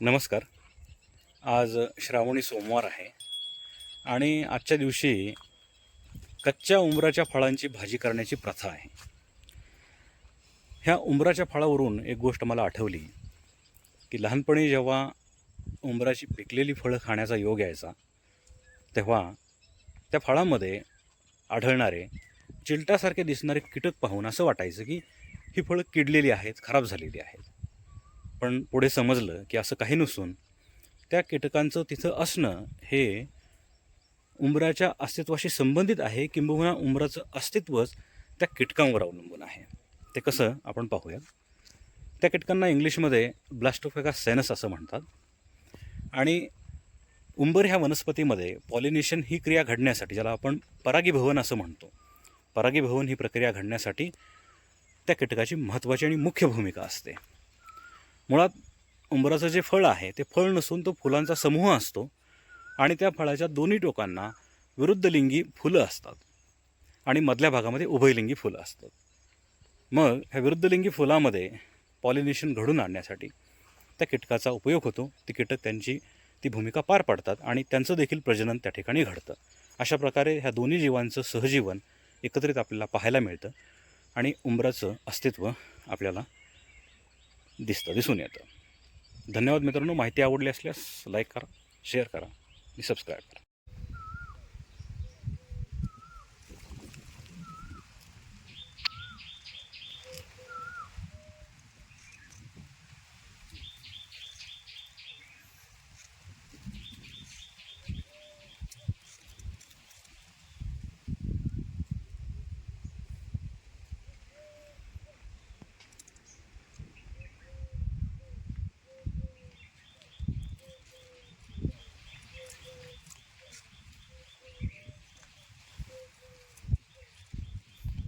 नमस्कार. आज श्रावणी सोमवार आहे आणि आजच्या दिवशी कच्च्या उंबराच्या फळांची भाजी करण्याची प्रथा आहे. ह्या उंबराच्या फळावरून एक गोष्ट मला आठवली की लहानपणी जेव्हा उंबराची पिकलेली फळं खाण्याचा योग यायचा तेव्हा त्या फळामध्ये आढळणारे चिलटासारखे दिसणारे कीटक पाहून असं वाटायचं की ही फळं किडलेली आहेत खराब झालेली आहेत. पण पुढे समजलं की असं काही नसून त्या कीटकांचं तिथं असणं हे उंबराच्या अस्तित्वाशी संबंधित आहे. किंबहुना उंबराचं अस्तित्वच त्या कीटकांवर अवलंबून आहे. ते कसं आपण पाहूया त्या कीटकांना इंग्लिशमध्ये ब्लास्टोफेगा सेनस असं म्हणतात. आणि उंबर ह्या वनस्पतीमध्ये पॉलिनेशन ही क्रिया घडण्यासाठी ज्याला आपण परागीभवन असं म्हणतो. परागीभवन ही प्रक्रिया घडण्यासाठी त्या कीटकाची महत्त्वाची आणि मुख्य भूमिका असते. मुळात उंबराचं जे फळ आहे ते फळ नसून तो फुलांचा समूह असतो आणि त्या फळाच्या दोन्ही टोकांना विरुद्धलिंगी फुलं असतात आणि मधल्या भागामध्ये उभयलिंगी फुलं असतात. मग ह्या विरुद्धलिंगी फुलामध्ये पॉलिनेशन घडून आणण्यासाठी त्या कीटकाचा उपयोग होतो. ती कीटक त्यांची ती भूमिका पार पाडतात आणि त्यांचं देखील प्रजनन त्या ठिकाणी घडतं. अशा प्रकारे ह्या दोन्ही जीवांचं सहजीवन एकत्रित आपल्याला पाहायला मिळतं आणि उंबराचं अस्तित्व आपल्याला दिसतं दिसून येतं. धन्यवाद मित्रांनो. माहिती आवडली असल्यास लाईक करा शेअर करा आणि सबस्क्राईब करा.